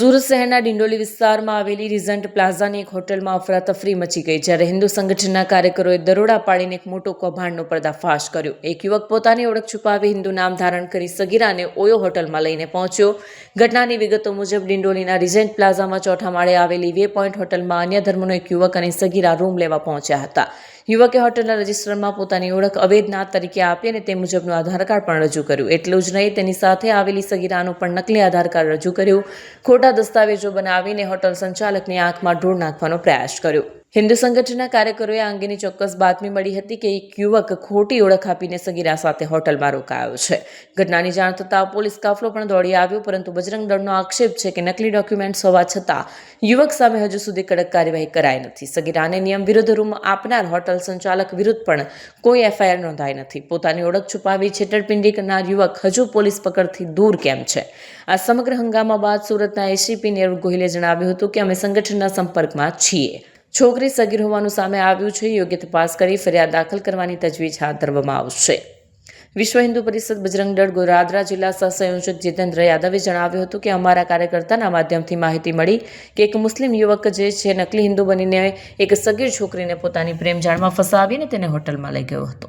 સુરત શહેરના ડિંડોલી વિસ્તારમાં આવેલી રિઝન્ટ પ્લાઝાની એક હોટલમાં અફરાતફરી મચી ગઈ, જ્યારે હિન્દુ સંગઠનના કાર્યકરોએ દરોડા પાડીને એક મોટો કૌભાંડનો પર્દાફાશ કર્યો. એક યુવક પોતાની ઓળખ છુપાવી હિન્દુ નામ ધારણ કરી સગીરાને ઓયો હોટલમાં લઈને પહોંચ્યો. ઘટનાની વિગતો મુજબ ડિંડોલીના રિઝન્ટ પ્લાઝામાં ચોથા માળે આવેલી વે પોઈન્ટ હોટલમાં અન્ય ધર્મનો એક યુવક અને સગીરા રૂમ લેવા પહોંચ્યા હતા. યુવકે હોટલના રજિસ્ટરમાં પોતાની ઓળખ અવેદના તરીકે આપી અને તે મુજબનું આધાર કાર્ડ પણ રજૂ કર્યું. એટલું જ નહીં, તેની સાથે આવેલી સગીરાનું પણ નકલી આધાર કાર્ડ રજૂ કર્યું. ખોટા દસ્તાવેજો બનાવીને હોટલ સંચાલકની આંખમાં ઢોળ નાખવાનો પ્રયાસ કર્યો. હિન્દુ સંગઠનના કાર્યકરોએ આ અંગેની ચોક્કસ બાતમી મળી હતી કે એક યુવક ખોટી ઓળખ આપીને સગીરા સાથે હોટલમાં રોકાયો છે. ઘટનાની જાણ થતાં પોલીસ કાફલો પણ દોડી આવ્યો, પરંતુ બજરંગ દળનો આક્ષેપ છે કે નકલી ડોક્યુમેન્ટ્સ હોવા છતાં યુવક સામે હજુ સુધી કડક કાર્યવાહી કરાઈ નથી. સગીરાને નિયમ વિરુદ્ધ રૂમ આપનાર હોટલ સંચાલક વિરુદ્ધ પણ કોઈ એફઆઈઆર નોંધાઈ નથી. પોતાની ઓળખ છુપાવી છેતરપિંડી કરનાર યુવક હજુ પોલીસ પકડથી દૂર કેમ છે? આ સમગ્ર હંગામા બાદ સુરતના એસીપી નેરુલ ગોહિલે જણાવ્યું હતું કે અમે સંગઠનના સંપર્કમાં છીએ. છોકરી સગીર હોવાનું સામે આવ્યું છે. યોગ્ય તપાસ કરી ફરિયાદ દાખલ કરવાની તજવીજ હાથ ધરવામાં આવશે. વિશ્વ હિન્દુ પરિષદ બજરંગ દળ ગોરાદરા જિલ્લા સહસંયોજક જીતેન્દ્ર યાદવે જણાવ્યું હતું કે અમારા કાર્યકર્તાના માધ્યમથી માહિતી મળી કે એક મુસ્લિમ યુવક જે છે, નકલી હિન્દુ બનીને એક સગીર છોકરીને પોતાની પ્રેમ જાળમાં ફસાવીને તેને હોટલમાં લઈ ગયો હતો.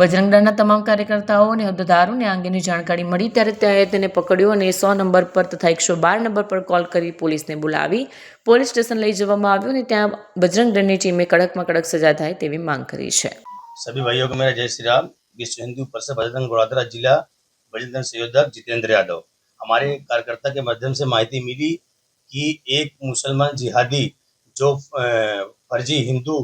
બજરંગ દળના તમામ કાર્યકર્તાઓ અને હોદ્દેદારોને આ અંગેની જાણકારી મળી ત્યારે તેણે તેને પકડ્યો અને સો નંબર પર તથા એકસો બાર નંબર પર કોલ કરી પોલીસને બોલાવી પોલીસ સ્ટેશન લઈ જવામાં આવ્યું અને ત્યાં બજરંગ દળની ટીમે કડકમાં કડક સજા થાય તેવી માંગ કરી છે सभी भाइयों को मेरा जय श्री राम विश्व हिंदू परिषद बजरंग बड़ौदा जिला बजरंग दल संयोजक जितेंद्र यादव हमारे कार्यकर्ता के माध्यम से माहिती मिली कि एक मुसलमान जिहादी जो अ, फर्जी हिंदू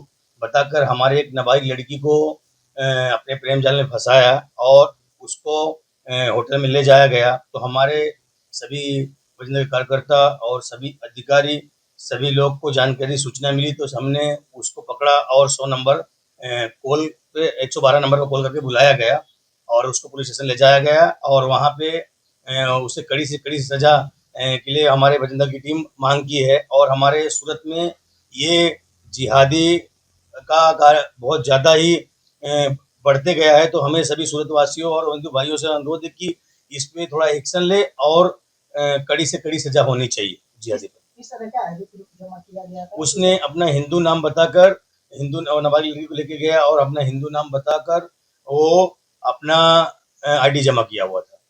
बताकर हमारे एक नाबालिग लड़की को अ, अपने प्रेम जाल में फंसाया और उसको होटल में ले जाया गया। तो हमारे सभी बजरंग कार्यकर्ता और सभी अधिकारी, सभी लोग को जानकारी, सूचना मिली तो हमने उसको पकड़ा और सौ नंबर कॉल पे, एक सौ बारह नंबर पर कॉल करके बुलाया गया और उसको पुलिस स्टेशन ले जाया गया और वहाँ पे उसे कड़ी से कड़ी सजा के लिए हमारे बजिंदा की टीम मांग की है और हमारे सूरत में ये जिहादी का बहुत ज़्यादा ही बढ़ते गया है तो हमें सभी सूरतवासियों और हिंदू भाइयों से अनुरोध है कि इसमें थोड़ा एक्शन ले और कड़ी से कड़ी सजा होनी चाहिए। जी हाजी। उसने अपना हिंदू नाम बताकर हिंदू नाबालिग लड़की को लेके गया और अपना हिंदू नाम बताकर वो अपना आईडी जमा किया हुआ था।